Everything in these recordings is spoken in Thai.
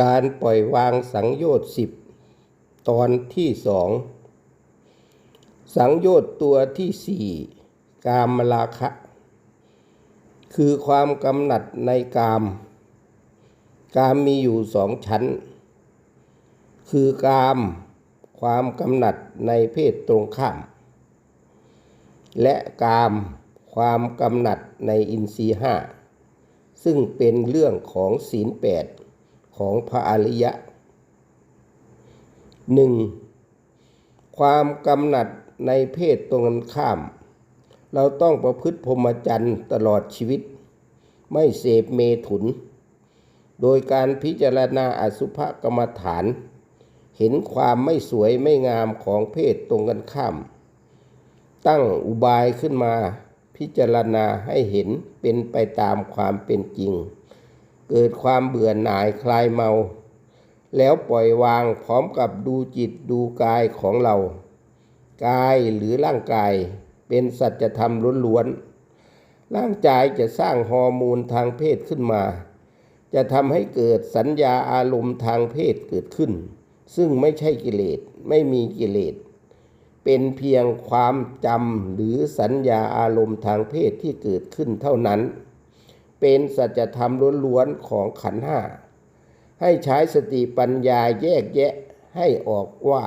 การปล่อยวางสังโยชน์สิบตอนที่สองสังโยชน์ตัวที่สี่กามราคะ คือความกำหนัดในกาม กามมีอยู่สองชั้น คือกามความกำหนัดในเพศตรงข้าม และกามความกำหนัดในอินทรีย์ห้าซึ่งเป็นเรื่องของศีลแปด ของพระอริยะหนึ่งความกำหนัดในเพศตรงกันข้าม เราต้องประพฤติพรหมจรรย์ตลอดชีวิต ไม่เสพเมถุน โดยการพิจารณาอสุภกรรมฐาน เห็นความไม่สวยไม่งามของเพศตรงกันข้าม ตั้งอุบายขึ้นมาพิจารณาให้เห็นเป็นไปตามความเป็นจริง เกิดความเบื่อหน่ายคลายเมา แล้วปล่อยวางพร้อมกับดูจิตดูกายของเรา กายหรือร่างกายเป็นสัจธรรมล้วนๆร่างกายจะสร้างฮอร์โมนทางเพศขึ้นมา จะทำให้เกิดสัญญาอารมณ์ทางเพศเกิดขึ้น ซึ่งไม่ใช่กิเลสไม่มีกิเลสเป็นเพียงความจำหรือสัญญาอารมณ์ทางเพศที่เกิดขึ้นเท่านั้น เป็นสัจธรรมล้วนๆของขันห้าให้ใช้สติปัญญาแยกแยะให้ออกว่า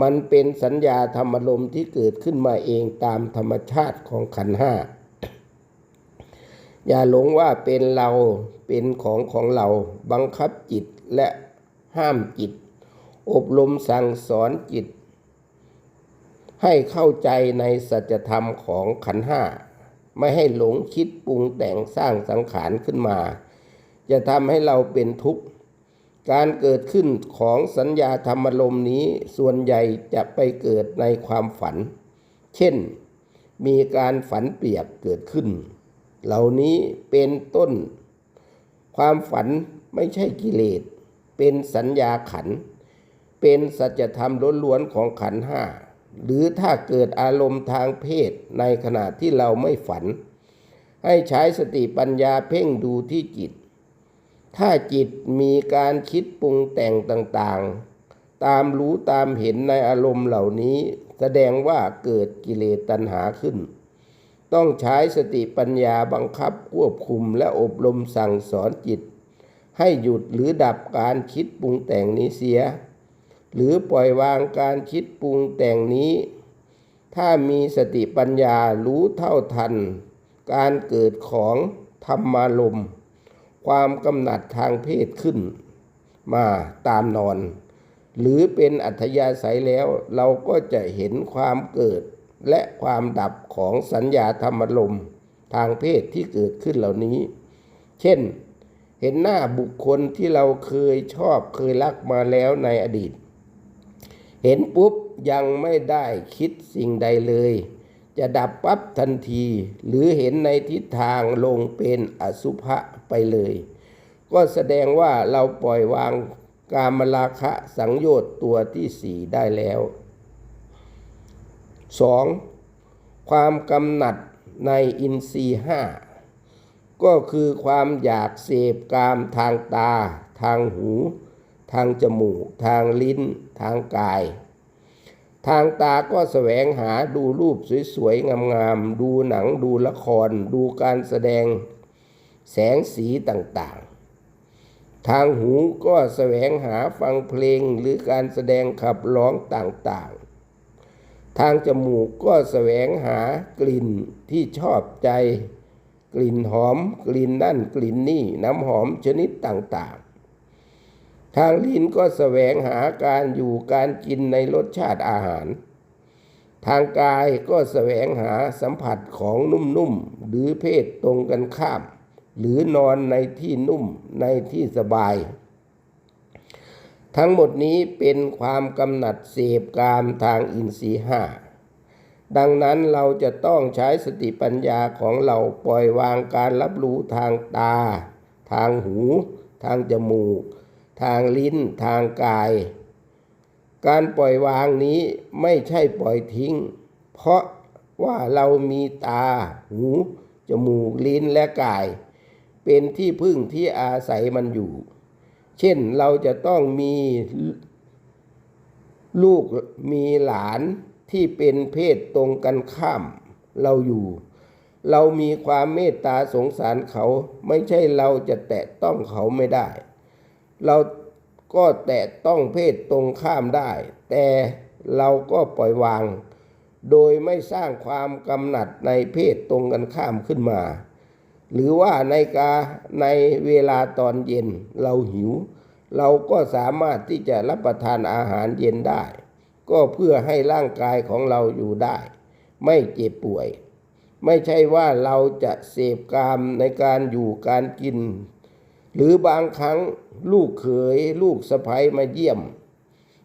มันเป็นสัญญาธรรมลมที่เกิดขึ้นมาเองตามธรรมชาติของขันห้าอย่าหลงว่าเป็นเราเป็นของของเราบังคับจิตและห้ามจิต อบรมสั่งสอนจิต ให้เข้าใจในสัจธรรมของขันห้า ไม่ให้หลงคิดปรุงแต่งสร้างสังขารขึ้นมา จะทำให้เราเป็นทุกข์ การเกิดขึ้นของสัญญาธรรมลมนี้ส่วนใหญ่จะไปเกิดในความฝัน เช่น มีการฝันเปียกเกิดขึ้น เหล่านี้เป็นต้น ความฝันไม่ใช่กิเลส เป็นสัญญาขัน เป็นสัจธรรมล้วนๆของขันห้า หรือถ้าเกิดอารมณ์ทางเพศในขณะที่เราไม่ฝัน ให้ใช้สติปัญญาเพ่งดูที่จิต ถ้าจิตมีการคิดปรุงแต่งต่างๆ ตามรู้ตามเห็นในอารมณ์เหล่านี้ แสดงว่าเกิดกิเลสตัณหาขึ้น ต้องใช้สติปัญญาบังคับควบคุมและอบรมสั่งสอนจิต ให้หยุดหรือดับการคิดปรุงแต่งนี้เสีย หรือปล่อยวางการคิดปรุงแต่งนี้ ถ้ามีสติปัญญารู้เท่าทัน การเกิดของธรรมารมความกำหนัดทางเพศขึ้น มาตามนอน หรือเป็นอัธยาศัยแล้วเราก็จะเห็นความเกิดและความดับของสัญญาธรรมลมทางเพศที่เกิดขึ้นเหล่านี้ เช่น เห็นหน้าบุคคลที่เราเคยชอบเคยรักมาแล้วในอดีต เห็นปุ๊บยังไม่ได้คิดสิ่งใดเลย จะดับปั๊บทันที หรือเห็นในทิศทางลงเป็นอสุภะไปเลย ก็แสดงว่าเราปล่อยวางกามราคะสังโยชน์ตัวที่สี่ได้แล้ว 2. ความกำหนัดในอินทรีห้าก็คือความอยากเสพกามทางตา ทางหู ทางจมูก ทางลิ้น ทางกาย ทางตาก็แสวงหาดูรูปสวยๆ งามๆ ดูหนังดูละคร ดูการแสดง แสงสีต่างๆ ทางหูก็แสวงหาฟังเพลงหรือการแสดงขับร้องต่างๆ ทางจมูกก็แสวงหากลิ่นที่ชอบใจกลิ่นหอม กลิ่นนั่นกลิ่นนี่ น้ำหอมชนิดต่างๆ ทางลิ้นก็แสวงหาการอยู่การกินในรสชาติอาหาร ทางกายก็แสวงหาสัมผัสของนุ่มๆ หรือเพศตรงกันข้าม หรือนอนในที่นุ่มในที่สบาย ทั้งหมดนี้เป็นความกำหนัดเสพกามทางอินทรีย์ห้าดังนั้นเราจะต้องใช้สติปัญญาของเราปล่อยวางการรับรู้ทางตา ทางหู ทางจมูก ทางลิ้นทางกาย การปล่อยวางนี้ไม่ใช่ปล่อยทิ้ง เพราะว่าเรามีตา หู จมูก ลิ้นและกาย เป็นที่พึ่งที่อาศัยมันอยู่ เช่นเราจะต้องมีลูกมีหลานที่เป็นเพศตรงกันข้าม เราอยู่ เรามีความเมตตาสงสารเขา ไม่ใช่เราจะแตะต้องเขาไม่ได้ เราก็แตะต้องเพศตรงข้ามได้ แต่เราก็ปล่อยวาง โดยไม่สร้างความกำหนัดในเพศตรงกันข้ามขึ้นมา หรือว่าในกาในเวลาตอนเย็นเราหิว เราก็สามารถที่จะรับประทานอาหารเย็นได้ ก็เพื่อให้ร่างกายของเราอยู่ได้ ไม่เจ็บป่วย ไม่ใช่ว่าเราจะเสพกามในการอยู่การกิน หรือบางครั้ง ลูกเขยลูกสะใภ้มาเยี่ยม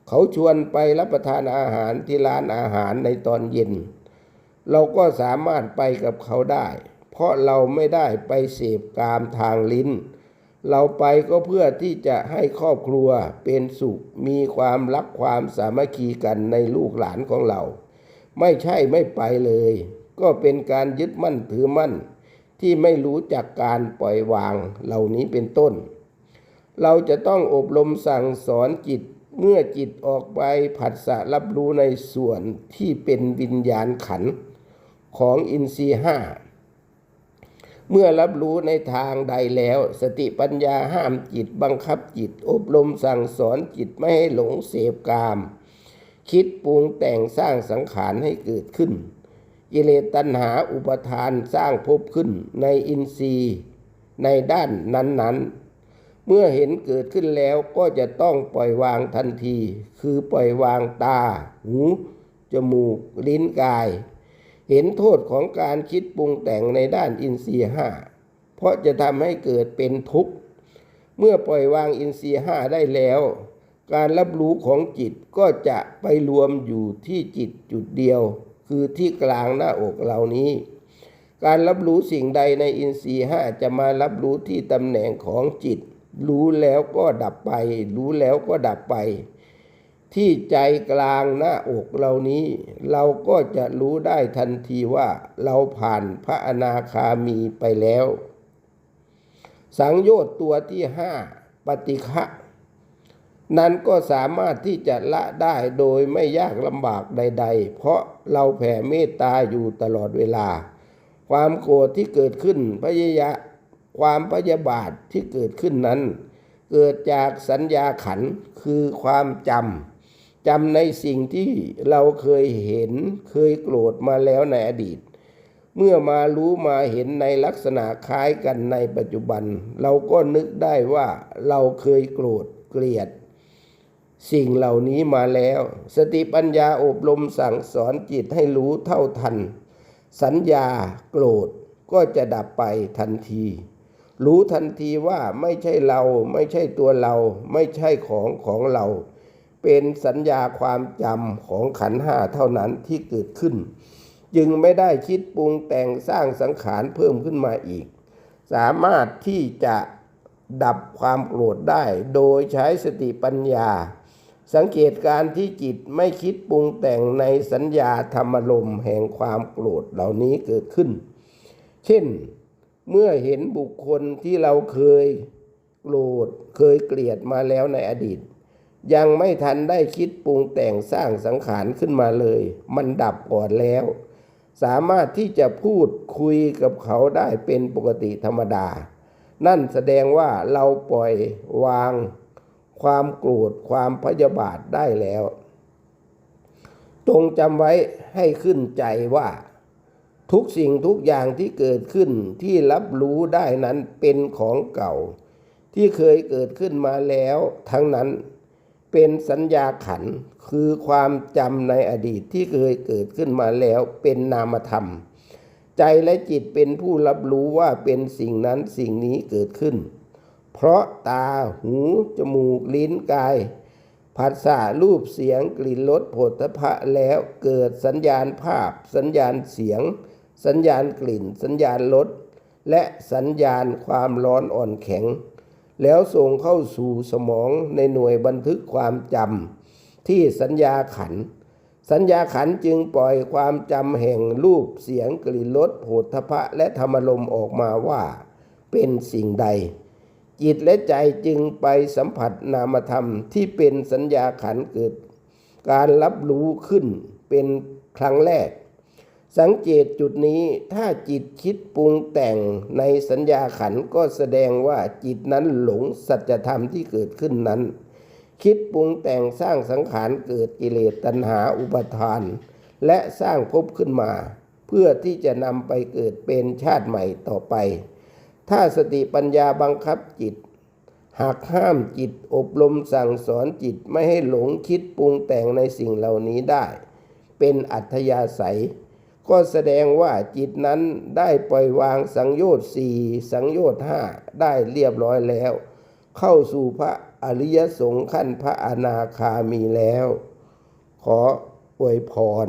เขาชวนไปรับประทานอาหารที่ร้านอาหารในตอนเย็น เราก็สามารถไปกับเขาได้ เพราะเราไม่ได้ไปเสพกามทางลิ้น เราไปก็เพื่อที่จะให้ครอบครัวเป็นสุขมีความรักความสามัคคีกันในลูกหลานของเรา ไม่ใช่ไม่ไปเลย ก็เป็นการยึดมั่นถือมั่น ที่ไม่รู้จักการปล่อยวางเหล่านี้เป็นต้น เราจะต้องอบรมสั่งสอนจิตเมื่อจิตออกไปผัสสะรับรู้ในส่วนที่เป็นวิญญาณขันของอินทรีย์ห้าเมื่อรับรู้ในทางใดแล้ว สติปัญญาห้ามจิตบังคับจิต อบรมสั่งสอนจิตไม่ให้หลงเสพกาม คิดปรุงแต่งสร้างสังขารให้เกิดขึ้นกิเลสตัณหาอุปทานสร้างภพขึ้นในอินทรีย์ในด้านนั้นๆ เมื่อเห็นเกิดขึ้นแล้วก็จะต้องปล่อยวางทันที คือปล่อยวางตา หู จมูก ลิ้นกาย เห็นโทษของการคิดปรุงแต่งในด้านอินทรีย์ห้า เพราะจะทำให้เกิดเป็นทุกข์ เมื่อปล่อยวางอินทรีย์ห้าได้แล้ว การรับรู้ของจิตก็จะไปรวมอยู่ที่จิตจุดเดียว คือที่กลางหน้าอกเหล่านี้การรับรู้สิ่งใดในอินทรีย์ห้าจะมารับรู้ที่ตำแหน่งของจิต รู้แล้วก็ดับไป รู้แล้วก็ดับไป ที่ใจกลางหน้าอกเหล่านี้ เราก็จะรู้ได้ทันทีว่าเราผ่านพระอนาคามีไปแล้ว สังโยชน์ตัวที่ห้าปฏิฆะนั้นก็สามารถที่จะละได้โดยไม่ยากลำบากใด ๆ เพราะเราแผ่เมตตาอยู่ตลอดเวลา ความโกรธที่เกิดขึ้นพยายะ ความพยาบาทที่เกิดขึ้นนั้น เกิดจากสัญญาขันคือความจำจำในสิ่งที่เราเคยเห็นเคยโกรธมาแล้วในอดีต เมื่อมารู้มาเห็นในลักษณะคล้ายกันในปัจจุบัน เราก็นึกได้ว่าเราเคยโกรธเกลียด สิ่งเหล่านี้มาแล้ว สติปัญญาอบรมสั่งสอนจิตให้รู้เท่าทัน สัญญาโกรธก็จะดับไปทันที รู้ทันทีว่าไม่ใช่เราไม่ใช่ตัวเรา ไม่ใช่ของของเรา เป็นสัญญาความจำของขันห้าเท่านั้นที่เกิดขึ้น จึงไม่ได้คิดปรุงแต่งสร้างสังขารเพิ่มขึ้นมาอีก สามารถที่จะดับความโกรธได้โดยใช้สติปัญญา สังเกตการที่จิตไม่คิดปรุงแต่งในสัญญาธรรมลมแห่งความโกรธเหล่านี้เกิดขึ้น เช่น เมื่อเห็นบุคคลที่เราเคยโกรธเคยเกลียดมาแล้วในอดีต ยังไม่ทันได้คิดปรุงแต่งสร้างสังขารขึ้นมาเลย มันดับก่อนแล้ว สามารถที่จะพูดคุยกับเขาได้เป็นปกติธรรมดา นั่นแสดงว่าเราปล่อยวางความโกรธความพยาบาทได้แล้ว จงจำไว้ให้ขึ้นใจว่า ทุกสิ่งทุกอย่างที่เกิดขึ้นที่รับรู้ได้นั้นเป็นของเก่า ที่เคยเกิดขึ้นมาแล้วทั้งนั้นเป็นสัญญาขันคือความจำในอดีตที่เคยเกิดขึ้นมาแล้วเป็นนามธรรม ใจและจิตเป็นผู้รับรู้ว่าเป็นสิ่งนั้นสิ่งนี้เกิดขึ้น เพราะตาหูจมูกลิ้นกายผัสสะรูปเสียงกลิ่นรสโผฏฐัพพะแล้วเกิดสัญญาณภาพ สัญญาณเสียง สัญญาณกลิ่น สัญญาณรสและสัญญาณความร้อนอ่อนแข็ง แล้วส่งเข้าสู่สมองในหน่วยบันทึกความจำที่สัญญาขัน สัญญาขันจึงปล่อยความจำแห่งรูปเสียงกลิ่นรสโผฏฐัพพะและธรรมลมออกมาว่า เป็นสิ่งใด จิตและใจจึงไปสัมผัสนามธรรมที่เป็นสัญญาขันเกิด การรับรู้ขึ้นเป็นครั้งแรก สังเกตจุดนี้ถ้าจิตคิดปรุงแต่งในสัญญาขันก็แสดงว่าจิตนั้นหลงสัจธรรมที่เกิดขึ้นนั้น คิดปรุงแต่งสร้างสังขารเกิดกิเลสตัณหาอุปทาน และสร้างภพขึ้นมา เพื่อที่จะนำไปเกิดเป็นชาติใหม่ต่อไป ถ้าสติปัญญาบังคับจิต หากห้ามจิตอบรมสั่งสอนจิตไม่ให้หลงคิดปรุงแต่งในสิ่งเหล่านี้ได้ เป็นอัธยาศัย ก็แสดงว่าจิตนั้นได้ปล่อยวางสังโยชน์สี่สังโยชน์ห้าได้เรียบร้อยแล้ว เข้าสู่พระอริยสงฆ์ขั้นพระอนาคามีแล้ว ขออวยพร